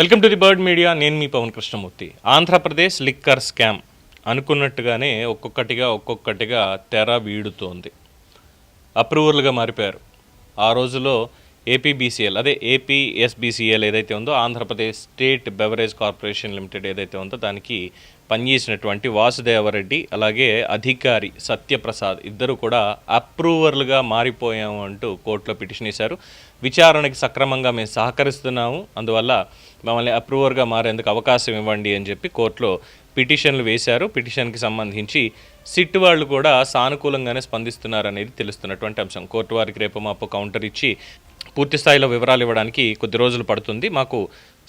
Welcome to the bird media. నేను మీ Pavan Krishnamurthy. Andhra Pradesh liquor scam అనుకున్నట్టుగానే ఒక్కొక్కటిగా ఒక్కొక్కటిగా తెర వీడుతోంది. అప్రూవర్లుగా మారిపోయారు. ఆ రోజులో ఏపీబీసీఎల్ అదే ఏపీఎస్బీసీఎల్ ఏదైతే ఉందో Andhra Pradesh state beverage corporation limited ఏదైతే ఉందో దానికి పనిచేసినటువంటి వాసుదేవరెడ్డి అలాగే అధికారి సత్యప్రసాద్ ఇద్దరు కూడా అప్రూవర్లుగా మారిపోయాము అంటూ కోర్టులో పిటిషన్ వేశారు. విచారణకి సక్రమంగా మేము సహకరిస్తున్నాము. అందువల్ల మమ్మల్ని అప్రూవర్గా మారేందుకు అవకాశం ఇవ్వండి అని చెప్పి కోర్టులో పిటిషన్లు వేశారు. పిటిషన్కి సంబంధించి సిట్ వాళ్ళు కూడా సానుకూలంగానే స్పందిస్తున్నారు అనేది తెలుస్తున్నటువంటి అంశం. కోర్టు వారికి రేపు మాపు కౌంటర్ ఇచ్చి పూర్తి స్థాయిలో వివరాలు ఇవ్వడానికి కొద్ది రోజులు పడుతుంది. మాకు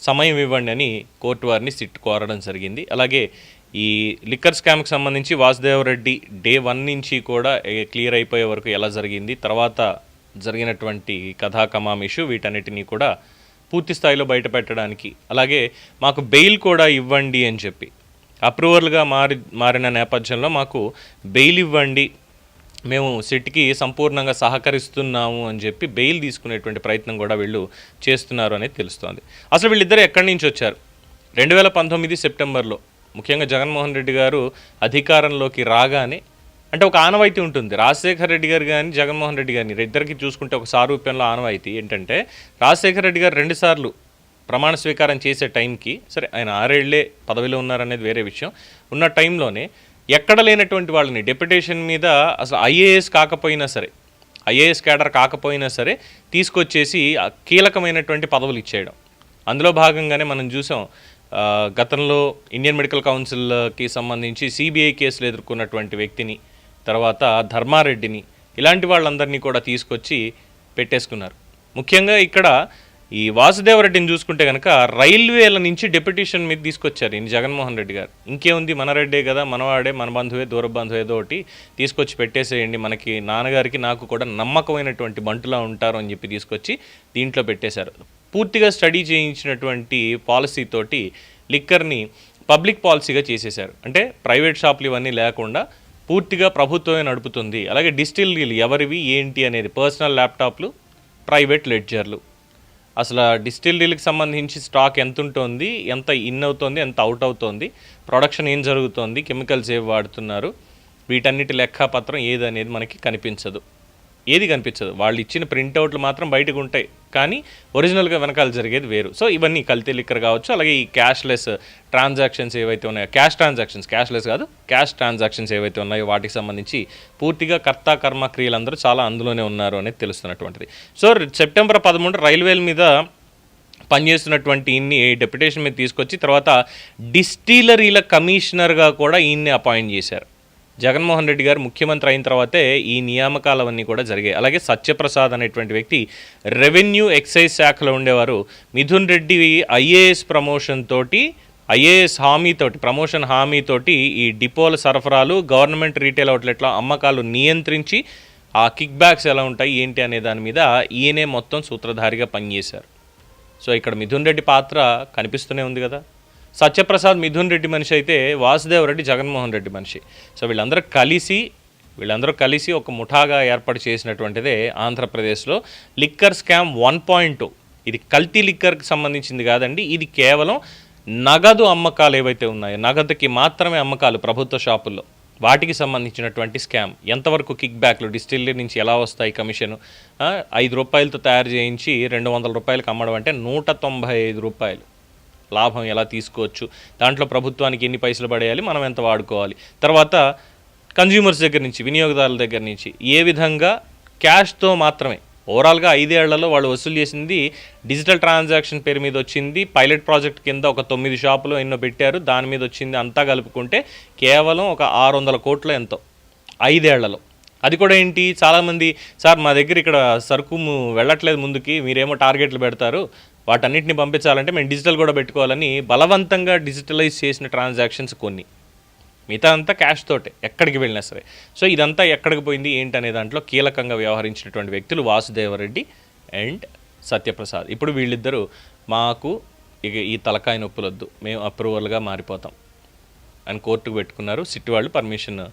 సమయం ఇవ్వండి అని కోర్టు వారిని సిట్ కోరడం జరిగింది. అలాగే ఈ లిక్కర్ స్కామ్కి సంబంధించి వాసుదేవరెడ్డి డే వన్ నుంచి కూడా క్లియర్ అయిపోయే వరకు ఎలా జరిగింది తర్వాత జరిగినటువంటి కథాకమామిషు వీటన్నిటినీ కూడా పూర్తి స్థాయిలో బయట పెట్టడానికి అలాగే మాకు బెయిల్ కూడా ఇవ్వండి అని చెప్పి. అప్రూవర్లుగా మారి మారిన నేపథ్యంలో మాకు బెయిల్ ఇవ్వండి మేము సిట్కి సంపూర్ణంగా సహకరిస్తున్నాము అని చెప్పి బెయిల్ తీసుకునేటువంటి ప్రయత్నం కూడా వీళ్ళు చేస్తున్నారు అనేది తెలుస్తోంది. అసలు వీళ్ళిద్దరు ఎక్కడి నుంచి వచ్చారు? రెండు వేల పంతొమ్మిది సెప్టెంబర్లో ముఖ్యంగా జగన్మోహన్ రెడ్డి గారు అధికారంలోకి రాగానే అంటే ఒక ఆనవాయితీ ఉంటుంది. రాజశేఖర రెడ్డి గారు కానీ జగన్మోహన్ రెడ్డి గారిని ఇద్దరికి చూసుకుంటే ఒక సారూప్యంలో ఆనవాయితీ ఏంటంటే రాజశేఖర రెడ్డి గారు రెండుసార్లు ప్రమాణ స్వీకారం చేసే టైంకి సరే ఆయన ఆరేళ్ళే పదవిలో ఉన్నారనేది వేరే విషయం. ఉన్న టైంలోనే ఎక్కడ లేనటువంటి వాళ్ళని డెప్యుటేషన్ మీద అసలు ఐఏఎస్ కాకపోయినా సరే ఐఏఎస్ క్యాడర్ కాకపోయినా సరే తీసుకొచ్చేసి కీలకమైనటువంటి పదవులు ఇచ్చేయడం. అందులో భాగంగానే మనం చూసాం గతంలో ఇండియన్ మెడికల్ కౌన్సిల్కి సంబంధించి సిబిఐ కేసులు ఎదుర్కొన్నటువంటి వ్యక్తిని తర్వాత ధర్మారెడ్డిని ఇలాంటి వాళ్ళందరినీ కూడా తీసుకొచ్చి పెట్టేసుకున్నారు. ముఖ్యంగా ఇక్కడ ఈ వాసుదేవరెడ్డిని చూసుకుంటే కనుక రైల్వేల నుంచి డెప్యుటేషన్ మీద తీసుకొచ్చారు ఈయన జగన్మోహన్ రెడ్డి గారు. ఇంకేముంది? మన రెడ్డే కదా మనవాడే మన బంధువే దూర బంధువు ఏదో ఒకటి తీసుకొచ్చి పెట్టేసేయండి. మనకి నాన్నగారికి నాకు కూడా నమ్మకమైనటువంటి బంటులా ఉంటారు అని చెప్పి తీసుకొచ్చి దీంట్లో పెట్టేశారు. పూర్తిగా స్టడీ చేయించినటువంటి పాలసీ తోటి లిక్కర్ని పబ్లిక్ పాలసీగా చేసేశారు. అంటే ప్రైవేట్ షాపులు ఇవన్నీ లేకుండా పూర్తిగా ప్రభుత్వమే నడుపుతుంది. అలాగే డిస్టిల్లరీలు ఎవరివి ఏంటి అనేది పర్సనల్ ల్యాప్టాప్లు ప్రైవేట్ లెడ్జర్లు. అసలు డిస్టిల్లరీలకు సంబంధించి స్టాక్ ఎంత ఉంటుంది ఎంత ఇన్ అవుతుంది ఎంత అవుట్ అవుతుంది ప్రొడక్షన్ ఏం జరుగుతోంది కెమికల్స్ ఏవి వాడుతున్నారు వీటన్నిటి లెక్కపత్రం ఏది అనేది మనకి కనిపించదు. ఏది కనిపించదు. వాళ్ళు ఇచ్చిన ప్రింట్అవుట్లు మాత్రం బయటకు ఉంటాయి. కానీ ఒరిజినల్గా వెనకాల జరిగేది వేరు. సో ఇవన్నీ కల్తీ లిక్కర్ కావచ్చు అలాగే ఈ క్యాష్లెస్ ట్రాన్సాక్షన్స్ ఏవైతే ఉన్నాయో క్యాష్ ట్రాన్సాక్షన్స్ క్యాష్లెస్ కాదు క్యాష్ ట్రాన్సాక్షన్స్ ఏవైతే ఉన్నాయో వాటికి సంబంధించి పూర్తిగా కర్త కర్మ క్రియలందరూ చాలా అందులోనే ఉన్నారు అనేది తెలుస్తున్నటువంటిది. సో సెప్టెంబర్ పదమూడు రైల్వేల మీద పనిచేస్తున్నటువంటి ఈయన్ని డెప్యుటేషన్ మీద తీసుకొచ్చి తర్వాత డిస్టిలరీల కమిషనర్గా కూడా ఈయన్ని అపాయింట్ చేశారు. జగన్మోహన్ రెడ్డి గారు ముఖ్యమంత్రి అయిన తర్వాతే ఈ నియామకాలవన్నీ కూడా జరిగాయి. అలాగే సత్యప్రసాద్ అనేటువంటి వ్యక్తి రెవెన్యూ ఎక్సైజ్ శాఖలో ఉండేవారు. మిథున్ రెడ్డి ఐఏఎస్ ప్రమోషన్ తోటి ఐఏఎస్ హామీతోటి ప్రమోషన్ హామీతోటి ఈ డిపోల సరఫరాలు గవర్నమెంట్ రీటైల్ అవుట్లెట్ల అమ్మకాలు నియంత్రించి ఆ కిక్ బ్యాక్స్ ఎలా ఉంటాయి ఏంటి అనే దాని మీద ఈయనే మొత్తం సూత్రధారిగా పనిచేశారు. సో ఇక్కడ మిథున్ రెడ్డి పాత్ర కనిపిస్తూనే ఉంది కదా. సత్యప్రసాద్ మిథున్ రెడ్డి మనిషి అయితే వాసుదేవ్ రెడ్డి జగన్మోహన్ రెడ్డి మనిషి. సో వీళ్ళందరూ కలిసి వీళ్ళందరూ కలిసి ఒక ముఠాగా ఏర్పాటు చేసినటువంటిదే ఆంధ్రప్రదేశ్లో. లిక్కర్ స్కామ్ వన్ పాయింట్ ఇది కల్తీ లిక్కర్కి సంబంధించింది కాదండి. ఇది కేవలం నగదు అమ్మకాలు ఏవైతే ఉన్నాయో నగదుకి మాత్రమే అమ్మకాలు ప్రభుత్వ షాపుల్లో. వాటికి సంబంధించినటువంటి స్కామ్. ఎంతవరకు కిక్ బ్యాక్లు డిస్టిల్లరీ నుంచి ఎలా వస్తాయి కమిషన్? ఐదు రూపాయలతో తయారు చేయించి రెండు వందల రూపాయలకు అమ్మడం అంటే నూట తొంభై ఐదు రూపాయలు. లాభం ఎలా తీసుకోవచ్చు దాంట్లో ప్రభుత్వానికి ఎన్ని పైసలు పడేయాలి మనం ఎంత వాడుకోవాలి. తర్వాత కన్జ్యూమర్స్ దగ్గర నుంచి వినియోగదారుల దగ్గర నుంచి ఏ విధంగా క్యాష్తో మాత్రమే ఓవరాల్గా ఐదేళ్ళలో వాళ్ళు వసూలు చేసింది డిజిటల్ ట్రాన్సాక్షన్ పేరు మీద వచ్చింది పైలట్ ప్రాజెక్ట్ కింద ఒక తొమ్మిది షాపులు ఎన్నో పెట్టారు దాని మీద వచ్చింది అంతా కలుపుకుంటే కేవలం ఒక ఆరు వందల కోట్ల ఎంతో ఐదేళ్ళలో. అది కూడా ఏంటి? చాలామంది సార్ మా దగ్గర ఇక్కడ సరుకు వెళ్ళట్లేదు ముందుకి మీరేమో టార్గెట్లు పెడతారు వాటన్నిటిని పంపించాలంటే మేము డిజిటల్ కూడా పెట్టుకోవాలని బలవంతంగా డిజిటలైజ్ చేసిన ట్రాన్సాక్షన్స్ కొన్ని. మిగతా అంతా క్యాష్ తోటే ఎక్కడికి వెళ్ళినా సరే. సో ఇదంతా ఎక్కడికి పోయింది ఏంటి అనే దాంట్లో కీలకంగా వ్యవహరించినటువంటి వ్యక్తులు వాసుదేవరెడ్డి అండ్ సత్యప్రసాద్. ఇప్పుడు వీళ్ళిద్దరూ మాకు ఇక ఈ తలకాయ నొప్పులొద్దు మేము అప్రూవల్గా మారిపోతాం. అని కోర్టుకు పెట్టుకున్నారు సిట్టి వాళ్ళు పర్మిషన్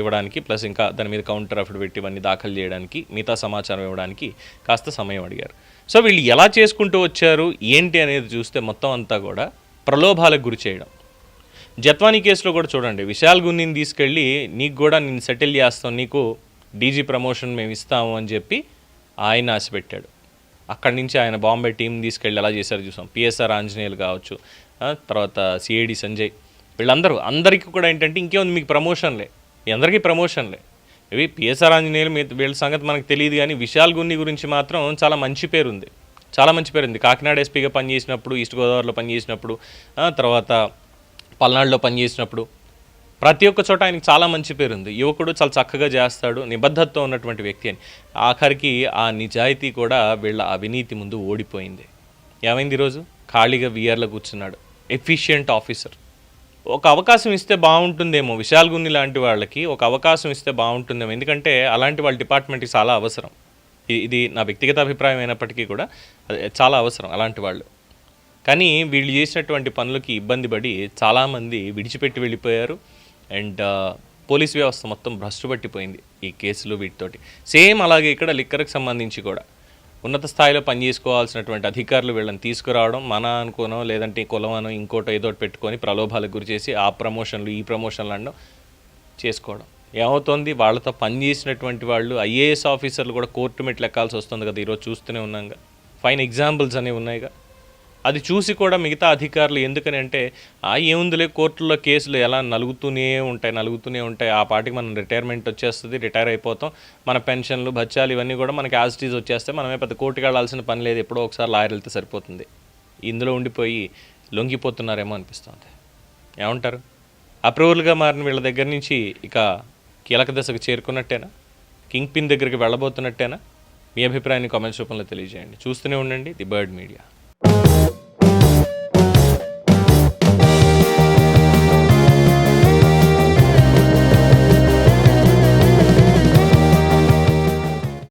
ఇవ్వడానికి ప్లస్ ఇంకా దాని మీద కౌంటర్ అఫిడవిట్ ఇవన్నీ దాఖలు చేయడానికి మిగతా సమాచారం ఇవ్వడానికి కాస్త సమయం అడిగారు. సో వీళ్ళు ఎలా చేసుకుంటూ వచ్చారు ఏంటి అనేది చూస్తే మొత్తం అంతా కూడా ప్రలోభాలకు గురి చేయడం. జత్వానీ కేసులో కూడా చూడండి విశాల్ గున్నిని తీసుకెళ్ళి నీకు కూడా నేను సెటిల్ చేస్తాం నీకు డీజీ ప్రమోషన్ మేము ఇస్తాము అని చెప్పి ఆయన ఆశపెట్టాడు. అక్కడి నుంచి ఆయన బాంబే టీం తీసుకెళ్ళి ఎలా చేశారు చూసాం. పిఎస్ఆర్ ఆంజనేయులు కావచ్చు తర్వాత సిఐడి సంజయ్ వీళ్ళందరూ అందరికీ కూడా ఏంటంటే ఇంకేముంది మీకు ప్రమోషన్లే. మీ అందరికీ ప్రమోషన్లే. ఇవి పిఎస్ఆర్ ఆంజనేయులు మీ వీళ్ళ సంగతి మనకు తెలియదు కానీ విశాల్ గున్ని గురించి మాత్రం చాలా మంచి పేరు ఉంది చాలా మంచి పేరు ఉంది కాకినాడ ఎస్పీగా పనిచేసినప్పుడు ఈస్ట్ గోదావరిలో పనిచేసినప్పుడు తర్వాత పల్నాడులో పనిచేసినప్పుడు ప్రతి ఒక్క చోట ఆయనకి చాలా మంచి పేరు ఉంది యువకుడు చాలా చక్కగా చేస్తాడు నిబద్ధతతో ఉన్నటువంటి వ్యక్తి అని. ఆఖరికి ఆ నిజాయితీ కూడా వీళ్ళ అవినీతి ముందు ఓడిపోయింది. ఏమైంది ఈరోజు ఖాళీగా వియర్లో కూర్చున్నాడు. ఎఫిషియంట్ ఆఫీసర్ ఒక అవకాశం ఇస్తే బాగుంటుందేమో విశాల్ గున్ని లాంటి వాళ్ళకి ఒక అవకాశం ఇస్తే బాగుంటుందేమో. ఎందుకంటే అలాంటి వాళ్ళ డిపార్ట్మెంట్కి చాలా అవసరం. ఇది నా వ్యక్తిగత అభిప్రాయం అయినప్పటికీ కూడా చాలా అవసరం అలాంటి వాళ్ళు. కానీ వీళ్ళు చేసినటువంటి పనులకి ఇబ్బంది పడి చాలామంది విడిచిపెట్టి వెళ్ళిపోయారు. అండ్ పోలీస్ వ్యవస్థ మొత్తం భ్రష్టు పట్టిపోయింది ఈ కేసులు వీటితోటి. సేమ్ అలాగే ఇక్కడ లిక్కర్కి సంబంధించి కూడా. ఉన్నత స్థాయిలో పనిచేసుకోవాల్సినటువంటి అధికారులు వీళ్ళని తీసుకురావడం మన అనుకోనో లేదంటే కులమనో ఇంకోటో ఏదో పెట్టుకొని ప్రలోభాలకు గురి చేసి ఆ ప్రమోషన్లు ఈ ప్రమోషన్లు అనడం చేసుకోవడం. ఏమవుతోంది? వాళ్ళతో పనిచేసినటువంటి వాళ్ళు ఐఏఎస్ ఆఫీసర్లు కూడా కోర్టు మెట్లు ఎక్కాల్సి వస్తుంది కదా ఈరోజు చూస్తూనే ఉన్నాగా. ఫైన్ ఎగ్జాంపుల్స్ అనేవి ఉన్నాయిగా. అది చూసి కూడా మిగతా అధికారులు ఎందుకని అంటే ఆ ఏముందిలే కోర్టుల్లో కేసులు ఎలా నలుగుతూనే ఉంటాయి నలుగుతూనే ఉంటాయి. ఆ పాటికి మనం రిటైర్మెంట్ వచ్చేస్తుంది రిటైర్ అయిపోతాం. మన పెన్షన్లు భత్యాలు ఇవన్నీ కూడా మనకి యాజిటీస్ వచ్చేస్తే మనమే పెద్ద కోర్టుకి వెళ్ళాల్సిన పని లేదు. ఎప్పుడో ఒకసారి లాయర్ వెళ్తే సరిపోతుంది. ఇందులో ఉండిపోయి లొంగిపోతున్నారేమో అనిపిస్తుంది. ఏమంటారు? అప్రూవల్గా మారిన వీళ్ళ దగ్గర నుంచి ఇక కీలక దశకు చేరుకున్నట్టేనా? కింగ్ పిన్ దగ్గరికి వెళ్ళబోతున్నట్టేనా? మీ అభిప్రాయాన్ని కామెంట్స్ రూపంలో తెలియజేయండి. చూస్తూనే ఉండండి ది బర్డ్ మీడియా.